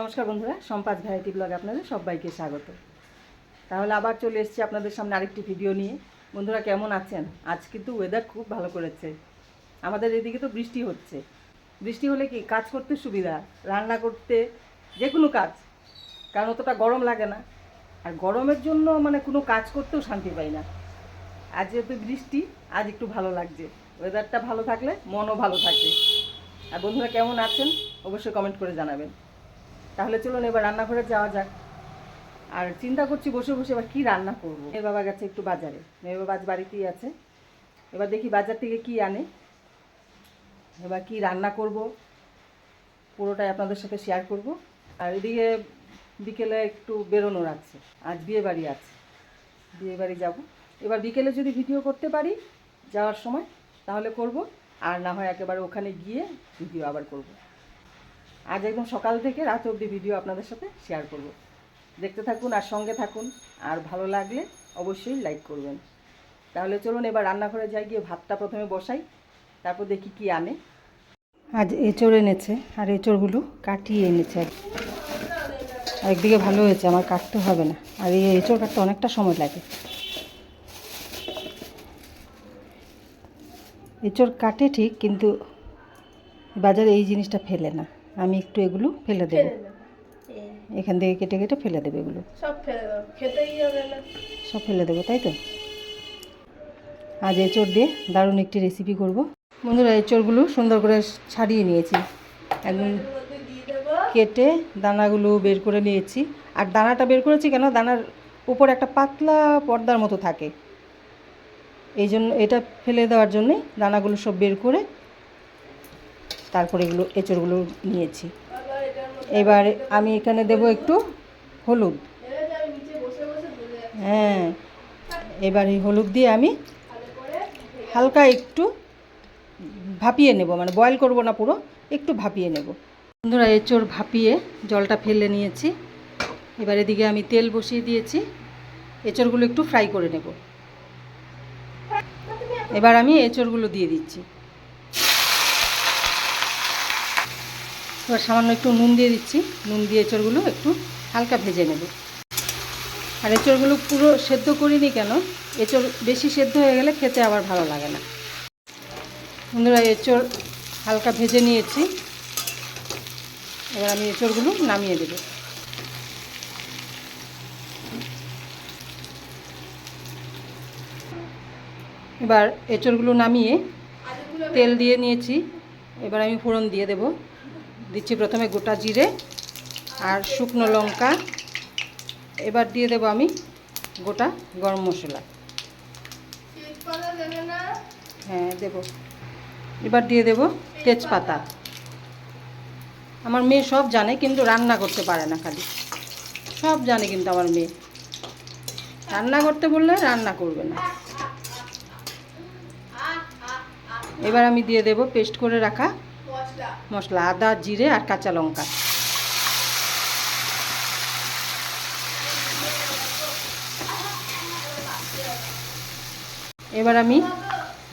নমস্কার বন্ধুরা, সম্পাদ ভ্যারাইটি ব্লগে আপনাদের সবাইকে স্বাগত। তাহলে আবার চলে এসেছি আপনাদের সামনে আরেকটি ভিডিও নিয়ে। বন্ধুরা, কেমন আছেন? আজ কিন্তু ওয়েদার খুব ভালো করেছে। আমাদের এদিকে তো বৃষ্টি হচ্ছে। বৃষ্টি হলে কি কাজ করতে সুবিধা? রান্না করতে যে কোনো কাজ। কারণ অতটা গরম লাগে না। আর গরমের জন্য মানে কোনো কাজ করতেও শান্তি পাই না। আজ যেহেতু বৃষ্টি, আজ একটু ভালো লাগছে। ওয়েদারটা ভালো থাকলে মনও ভালো থাকে আর বন্ধুরা, কেমন আছেন? অবশ্যই কমেন্ট করে জানাবেন। তাহলে চলুন এবার রান্নাঘরে যাওয়া যাক। আর চিন্তা করছি বসে বসে এবার কী রান্না করব। মেয়ের বাবা গেছে একটু বাজারে। মেয়ের বাবা আজ বাড়িতেই আছে। এবার দেখি বাজার থেকে কি আনে। এবার কি রান্না করব, পুরোটাই আপনাদের সাথে শেয়ার করব। আর এদিকে বিকেলে একটু বেরোনোর আছে। আজ বিয়ে বাড়ি আছে। বিয়ে বাড়ি যাব। এবার বিকেলে যদি ভিডিও করতে পারি যাওয়ার সময়, তাহলে করব। আর না হয় একেবারে ওখানে গিয়ে ভিডিও আবার করব। আজ একদম সকাল থেকে রাত অবধি ভিডিও আপনাদের সাথে শেয়ার করব। দেখতে থাকুন আর সঙ্গে থাকুন। আর ভালো লাগলে অবশ্যই লাইক করবেন। তাহলে চলুন এবার রান্নাঘরে যাই, গিয়ে ভাতটা প্রথমে বসাই। তারপর দেখি কি আনে। আজ এঁচড় এনেছে, আর এঁচড়গুলো কাটিয়ে এনেছে আর একদিকে ভালো হয়েছে, আমার কাটতে হবে না। আর এই এঁচড় কাটতে অনেকটা সময় লাগে। এঁচড় কাটে ঠিক, কিন্তু বাজারে এই জিনিসটা ফেলে না। আমি একটু এগুলো ফেলে দেবো। এখান থেকে কেটে কেটে ফেলে দেবে এগুলো। সব ফেলে দাও খেতেই হবে না। সব ফেলে দেবো তাই তো? আজ এঁচড় দিয়ে দারুণ একটি রেসিপি করব। বন্ধুরা এঁচড়গুলো সুন্দর করে ছাড়িয়ে নিয়েছি। একদম কেটে দানাগুলো বের করে নিয়েছি। আর দানাটা বের করেছি কেন? দানার উপর একটা পাতলা পর্দার মতো থাকে। এই জন্য এটা ফেলে দেওয়ার জন্যে দানাগুলো সব বের করে তারপরে এগুলো, এঁচড়গুলো নিয়েছি। এবার আমি এখানে দেব একটু হলুদ। হ্যাঁ এবার এই হলুদ দিয়ে আমি হালকা একটু ভাপিয়ে নেব মানে বয়েল করব না পুরো, একটু ভাপিয়ে নেব। বন্ধুরা, এঁচড় ভাপিয়ে জলটা ফেলে নিয়েছি। এবার এদিকে আমি তেল বসিয়ে দিয়েছি। এঁচড়গুলো একটু ফ্রাই করে নেব। এবার আমি এঁচড়গুলো দিয়ে দিচ্ছি। এবার সামান্য একটু নুন দিয়ে দিচ্ছি। নুন দিয়ে এঁচড়গুলো একটু হালকা ভেজে নেব। আর এঁচড়গুলো পুরো সেদ্ধ করিনি কেন? এঁচড় বেশি সেদ্ধ হয়ে গেলে খেতে আবার ভালো লাগে না। বন্ধুরা, এঁচড় হালকা ভেজে নিয়েছি। এবার আমি এঁচড়গুলো নামিয়ে দেব। এবার এঁচড়গুলো নামিয়ে তেল দিয়ে নিয়েছি। এবার আমি ফোড়ন দিয়ে দেব। দিচ্ছি প্রথমে গোটা জিরে আর শুকনো লঙ্কা। এবার দিয়ে দেব আমি গোটা গরম মশলা। হ্যাঁ দেব। এবার দিয়ে দেব তেজপাতা। আমার মেয়ে সব জানে, কিন্তু রান্না করতে পারে না খালি। সব জানে কিন্তু আমার মেয়ে। রান্না করতে বললে রান্না করবে না। এবার আমি দিয়ে দেব পেস্ট করে রাখা মশলা, আদা, জিরে আর কাঁচা লঙ্কা। এবার আমি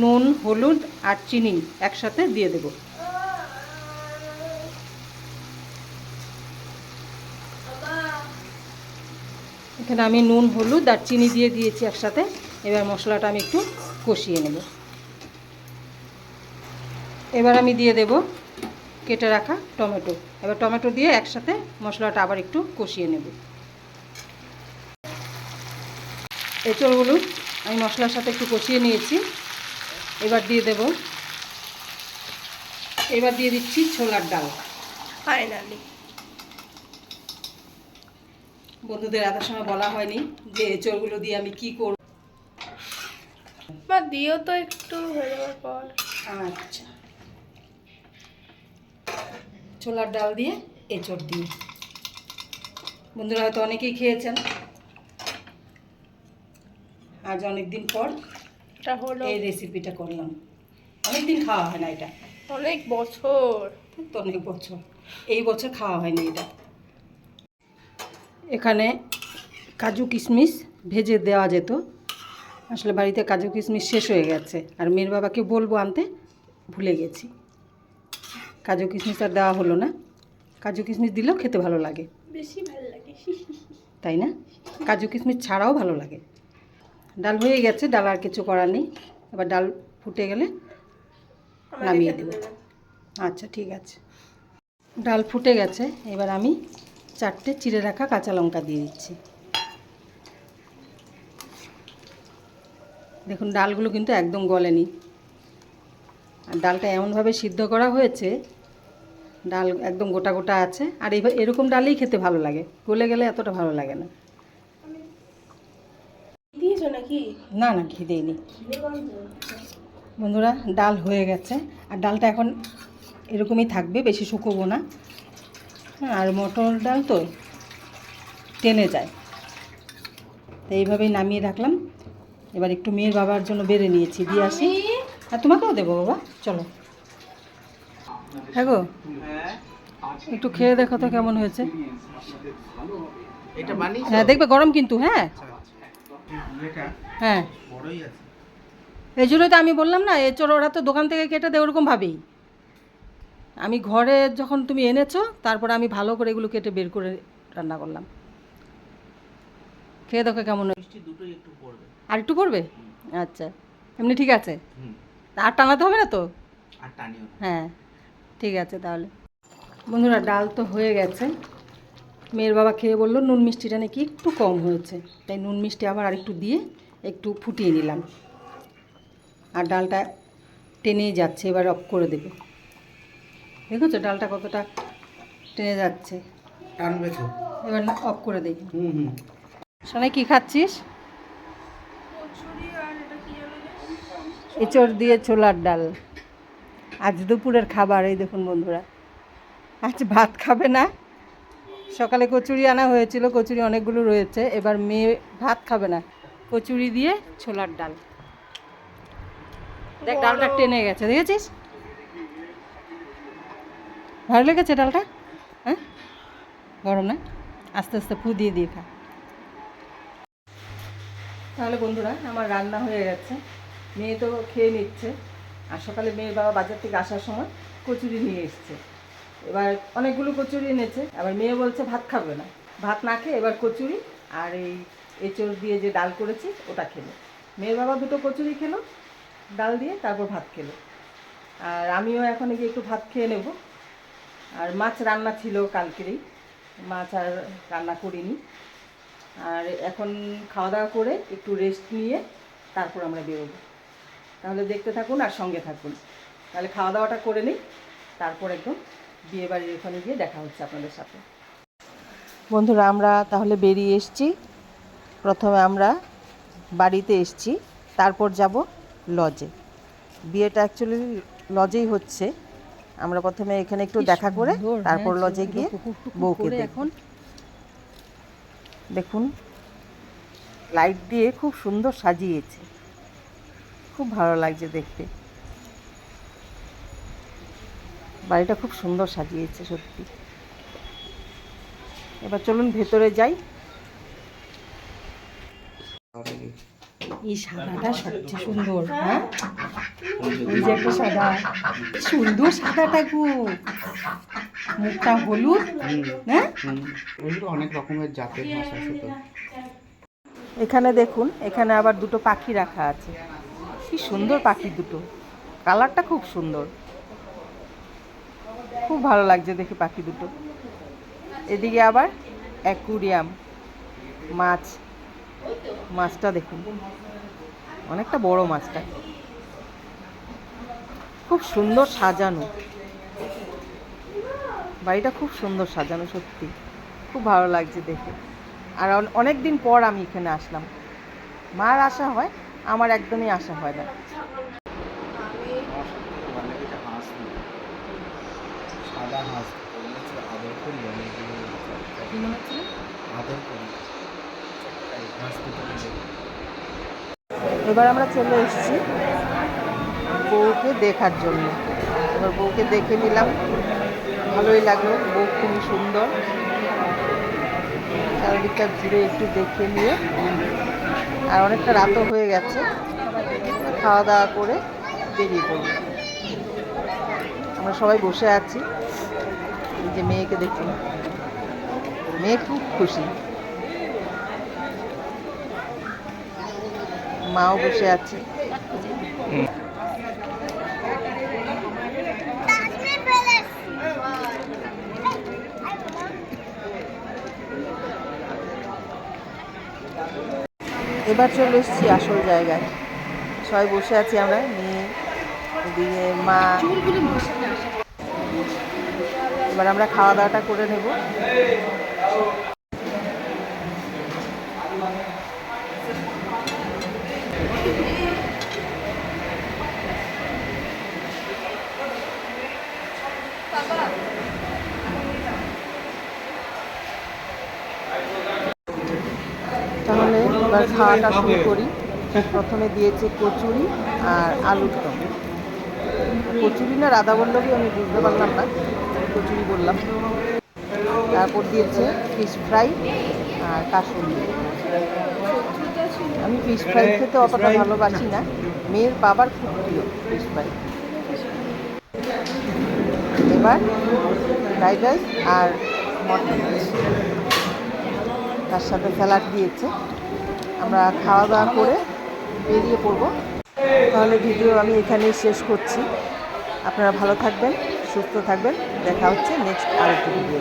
নুন, হলুদ আর চিনি একসাথে দিয়ে দেব। এখানে আমি নুন, হলুদ আর চিনি দিয়ে দিয়েছি একসাথে। এবার মশলাটা আমি একটু কষিয়ে নেব। এবার আমি দিয়ে দেব কেটে রাখা টমেটো। এবার টমেটো দিয়ে একসাথে মশলাটা আবার একটু কষিয়ে নেব। এঁচড়গুলো আমি মশলার সাথে একটু কষিয়ে নিয়েছি। এবার দিয়ে দেব। এবার দিয়ে দিচ্ছি ছোলার ডাল। ফাইনালি বন্ধুদের এত সময় বলা হয়নি যে এঁচড়গুলো দিয়ে আমি কি করব। মা দিও তো একটু হয়ে যাওয়ার পর। আচ্ছা। ছোলার ডাল দিয়ে এঁচড় দিয়ে বন্ধুরা হয়তো অনেকেই খেয়েছেন। আজ অনেক দিন পর এটা হলো এই রেসিপিটা করলাম। অনেক দিন খাওয়া হয় না এটা। অনেক বছর। তো অনেক বছর। এই বছর খাওয়া হয়নি এটা। এখানে কাজু কিশমিশ ভেজে দেওয়া যেত। আসলে বাড়িতে কাজু কিশমিশ শেষ হয়ে গেছে। আর মেয়ের বাবাকে বলব আনতে ভুলে গেছি। কাজু কিশমিশ আর দেওয়া হলো না। কাজু কিশমিশ দিলেও খেতে ভালো লাগে। বেশি ভালো লাগে। তাই না? কাজু কিশমিশ ছাড়াও ভালো লাগে। ডাল হয়ে গেছে ডাল আর কিছু করার নেই। এবার ডাল ফুটে গেলে নামিয়ে দেবো। আচ্ছা ঠিক আছে। ডাল ফুটে গেছে এবার আমি চারটে চিড়ে রাখা কাঁচা লঙ্কা দিয়ে দিচ্ছি। দেখুন ডালগুলো কিন্তু একদম গলেনি। আর ডালটা এমনভাবে সিদ্ধ করা হয়েছে ডাল একদম গোটা গোটা আছে। আর এবার এরকম ডালেই খেতে ভালো লাগে। গলে গেলে এতটা ভালো লাগে না। না না ঘি দিইনি। বন্ধুরা ডাল হয়ে গেছে। আর ডালটা এখন এরকমই থাকবে বেশি শুকোবো না। হ্যাঁ, আর মটর ডাল তো টেনে যায়। তো এইভাবেই নামিয়ে রাখলাম। এবার একটু মেয়ের বাবার জন্য বেড়ে নিয়েছি। দিয়ে আসি। আর তোমাকেও দেবো বাবা। চলো। হ্যাঁ গো? একটু খেয়ে দেখো তো কেমন হয়েছে। এটা বানিয়েছো? হ্যাঁ দেখবে গরম কিন্তু হ্যাঁ। হ্যাঁ। বড়ই আছে। এই জন্যই তো আমি বললাম না এচোর ওরা তো দোকান থেকে কেটে দেয় ওরকম ভাবেই। আমি ঘরে যখন তুমি এনেছো তারপরে আমি ভালো করে এগুলো কেটে বের করে রান্না করলাম। খেয়ে দেখো কেমন হয়েছে। মিষ্টি দুটোই একটু পড়বে। আর একটু পড়বে? আচ্ছা এমনি ঠিক আছে? আর টানাতে হবে না তো? আর টানিও না। হ্যাঁ। ঠিক আছে তাহলে। বন্ধুরা ডাল তো হয়ে গেছে। মেয়ের বাবা খেয়ে বলল নুন মিষ্টিটা নাকি একটু কম হয়েছে। তাই নুন মিষ্টি আবার আরেকটু দিয়ে একটু ফুটিয়ে নিলাম। আর ডালটা টেনেই যাচ্ছে এবার অফ করে দেবে। দেখেছ ডালটা কতটা টেনে যাচ্ছে? টানবে তো। এবার অফ করে দিই হুম হুম। সোনাই কী খাচ্ছিস? কচুরি আর এটা কি জানো এঁচড় দিয়ে ছোলার ডাল। আজ দুপুরের খাবার এই দেখুন বন্ধুরা। আজ ভাত খাবে না। সকালে কচুরি আনা হয়েছিল কচুরি অনেকগুলো রয়েছে। এবার মেয়ে ভাত খাবে না। কচুরি দিয়ে ছোলার ডাল। দেখ ডালটা টেনে গেছে দেখেছিস? ভালো লেগেছে ডালটা? হ্যাঁ? গরম না? আস্তে আস্তে ফু দিয়ে দিয়ে খা। তাহলে বন্ধুরা আমার রান্না হয়ে গেছে। মেয়ে তো খেয়ে নিচ্ছে। আর সকালে মেয়ের বাবা বাজার থেকে আসার সময় কচুরি নিয়ে এসছে। এবার অনেকগুলো কচুরি এনেছে। আবার মেয়ে বলছে, ভাত খাবে না। ভাত না খেয়ে এবার কচুরি আর এই এঁচড় দিয়ে যে ডাল করেছি, ওটা খেলো। মেয়ের বাবা দুটো কচুরি খেলো, ডাল দিয়ে তারপর ভাত খেলো। আর আমিও এখন গিয়ে একটু ভাত খেয়ে নেব। আর মাছ রান্না ছিল কালকেরই। মাছ আর রান্না করিনি। আর এখন খাওয়া দাওয়া করে একটু রেস্ট নিয়ে তারপর আমরা বেরোবো। তাহলে দেখতে থাকুন আর সঙ্গে থাকুন। তাহলে খাওয়া দাওয়াটা করে নিই তারপর একদম বিয়ে বাড়ির ওখানে গিয়ে দেখা হচ্ছে আপনাদের সাথে। বন্ধুরা আমরা তাহলে বেরিয়ে এসছি। প্রথমে আমরা বাড়িতে এসছি তারপর যাব লজে। বিয়েটা অ্যাকচুয়ালি লজেই হচ্ছে। আমরা প্রথমে এখানে একটু দেখা করে তারপর লজে গিয়ে বউকে এখন। দেখুন লাইট দিয়ে খুব সুন্দর সাজিয়েছে। খুব ভালো লাগছে দেখতে। বাড়িটা খুব সুন্দর সাজিয়েছে, সত্যি। এবার চলুন ভেতরে যাই। এই সাদাটা সবচেয়ে সুন্দর হ্যাঁ? এই যে একটা সাদা। সুন্দর সাদাটা গো। মুখটা হলুদ হ্যাঁ? অনেক রকমের জাতের আছে এখানে দেখুন, এখানে আবার দুটো পাখি রাখা আছে। কি সুন্দর পাখি দুটো। কালারটা খুব সুন্দর। খুব ভালো লাগছে দেখে পাখি দুটো। এদিকে আবার অ্যাকুরিয়াম, মাছ, মাছটা দেখুন। অনেকটা বড় মাছটা। খুব সুন্দর সাজানো। বাড়িটা খুব সুন্দর সাজানো, সত্যি। খুব ভালো লাগছে দেখে। আর অনেক দিন পর আমি এখানে আসলাম। মার আসা হয়। আমার একদমই আশা হয় না। সাদা হাঁস। আদর করি আদর করি। নিয়ে এবার আমরা চলে এসেছি বউকে দেখার জন্য। এবার বউকে দেখে নিলাম। ভালোই লাগল। বউ খুবই সুন্দর। চারিদিকটা ঘুরে একটু দেখে নিয়ে আর অনেকটা রাতও হয়ে গেছে। খাওয়া দাওয়া করে বেরিয়ে পড়ব। আমরা সবাই বসে আছি। এই যে মেয়েকে দেখুন। মেয়ে খুব খুশি। মাও বসে আছে। এবার চলে এসেছি আসল জায়গায়। সবাই বসে আছি আমরা, মেয়ে দিয়ে মা। এবার আমরা খাওয়া দাওয়াটা করে নেব। তাহলে এবার খাওয়াটা শুরু করি। প্রথমে দিয়েছে কচুরি আর আলুর দম। কচুরি না রাধা বল্লভী আমি বুঝতে পারলাম না। কচুরি বললাম। তারপর দিয়েছে ফিশ ফ্রাই আর কাসুন্দি আমি ফিশ ফ্রাই খেতে অতটা ভালোবাসি না। মেয়ের বাবার খুব প্রিয় ফিশ ফ্রাই এবার ফ্রাইড রাইস আর মটন। তার সাথে স্যালাড দিয়েছে। আমরা খাওয়া দাওয়া করে বেরিয়ে পড়ব। তাহলে ভিডিও আমি এখানেই শেষ করছি। আপনারা ভালো থাকবেন, সুস্থ থাকবেন। দেখা হচ্ছে নেক্সট আরেকটি ভিডিও